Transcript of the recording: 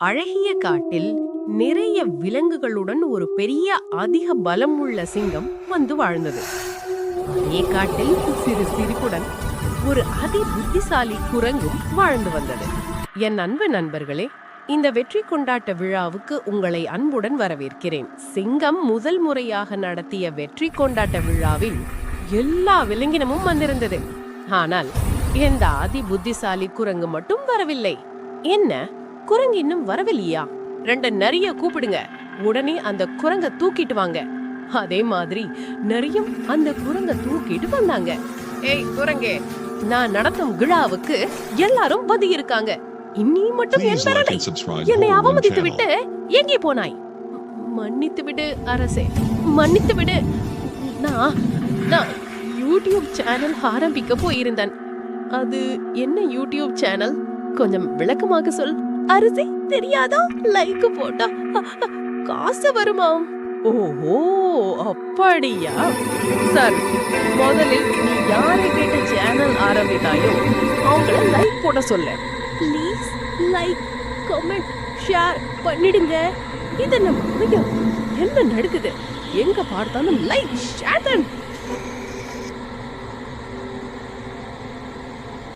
அழகிய காட்டில் நிறைய விலங்குகளுடன் ஒரு பெரிய அதிக பலம் உள்ள சிங்கம் வந்து வாழ்ந்தது. அதே காட்டில் சிறு சிரிப்புடன் ஒரு அதி புத்திசாலி குரங்கும் வாழ்ந்து வந்தது. என் அன்பு நண்பர்களே இந்த வெற்றி கொண்டாட்ட விழாவுக்கு உங்களை அன்புடன் வரவேற்கிறேன். சிங்கம் முதல் முறையாக நடத்திய வெற்றி கொண்டாட்ட விழாவில் எல்லா விலங்கினமும் வந்திருந்தது. ஆனால் இந்த அதி புத்திசாலி குரங்கு மட்டும் வரவில்லை. என்ன? குரங்கு இன்னும் வரவில்லையா? ரெண்டு நிறைய கூப்பிடுங்க. உடனே அந்த குரங்க தூக்கிட்டு வாங்க. அதே மாதிரி நிறையும் அந்த குரங்க தூக்கிட்டு வந்தாங்க. ஏய் குரங்கே நான் நடத்தும் விழாவுக்கு எல்லாரும் வந்து இருக்காங்க. இன்னி மட்டும் என் என்னை அவமதித்து. விட்டு எங்கே போனாய்? மன்னித்து விடு அரசே. மன்னித்து விடு. நான் நான் யூடியூப் சேனல் ஆரம்பிக்க போயிருந்தேன். அது என்ன யூடியூப் சேனல்? கொஞ்சம் விளக்கமாக சொல். அரசே தெரியாதா? லைக் போட்டா. காசு வருமாம் ஓஹோ அப்படியா? சரி முதலில் நீ யாரை கேட்ட சேனல் ஆரம்பித்தாயோ அவங்கள லைக் போட சொல்ல. ப்ளீஸ் லைக் கமெண்ட் ஷேர் பண்ணிடுங்க. இது நம்ம என்ன நடக்குது? எங்க பார்த்தாலும் லைக் ஷேர்